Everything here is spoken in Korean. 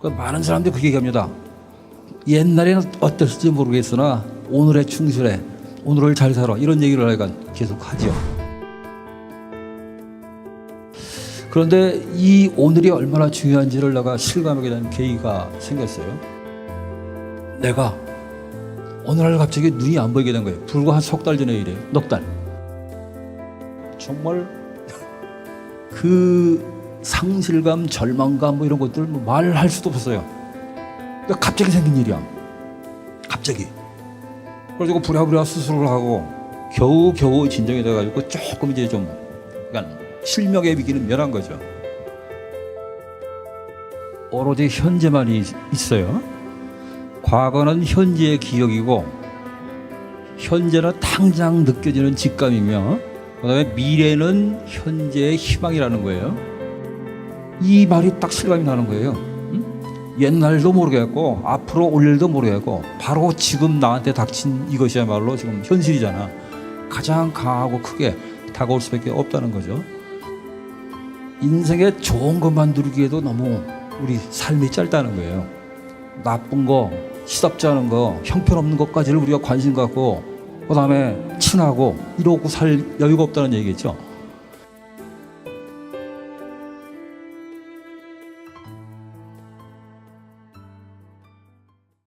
그 많은 사람들이 그렇게 얘기합니다. 옛날에는 어땠을지 모르겠으나 오늘에 충실해. 오늘을 잘 살아. 이런 얘기를 하여간 계속 하죠. 그런데 이 오늘이 얼마나 중요한지를 내가 실감하게 된 계기가 생겼어요. 내가 어느 날 갑자기 눈이 안 보이게 된 거예요. 불과 한 석 달 전에 이래요. 넉 달. 정말 그 상실감, 절망감 뭐 이런 것들 뭐 말할 수도 없었어요. 그러니까 갑자기 생긴 일이야. 갑자기. 그래가지고 부랴부랴 수술을 하고 겨우 겨우 진정이 돼가지고 조금 이제 좀 약간 실명에 비기는 면한 거죠. 오로지 현재만 이- 있어요. 과거는 현재의 기억이고 현재는 당장 느껴지는 직감이며 그다음에 미래는 현재의 희망이라는 거예요. 이 말이 딱 실감이 나는 거예요. 응? 옛날도 모르겠고 앞으로 올 일도 모르겠고 바로 지금 나한테 닥친 이것이야말로 지금 현실이잖아. 가장 강하고 크게 다가올 수밖에 없다는 거죠. 인생에 좋은 것만 누리기에도 너무 우리 삶이 짧다는 거예요. 나쁜 거, 시답지 않은 거, 형편없는 것까지를 우리가 관심 갖고 그다음에 친하고 이러고 살 여유가 없다는 얘기겠죠.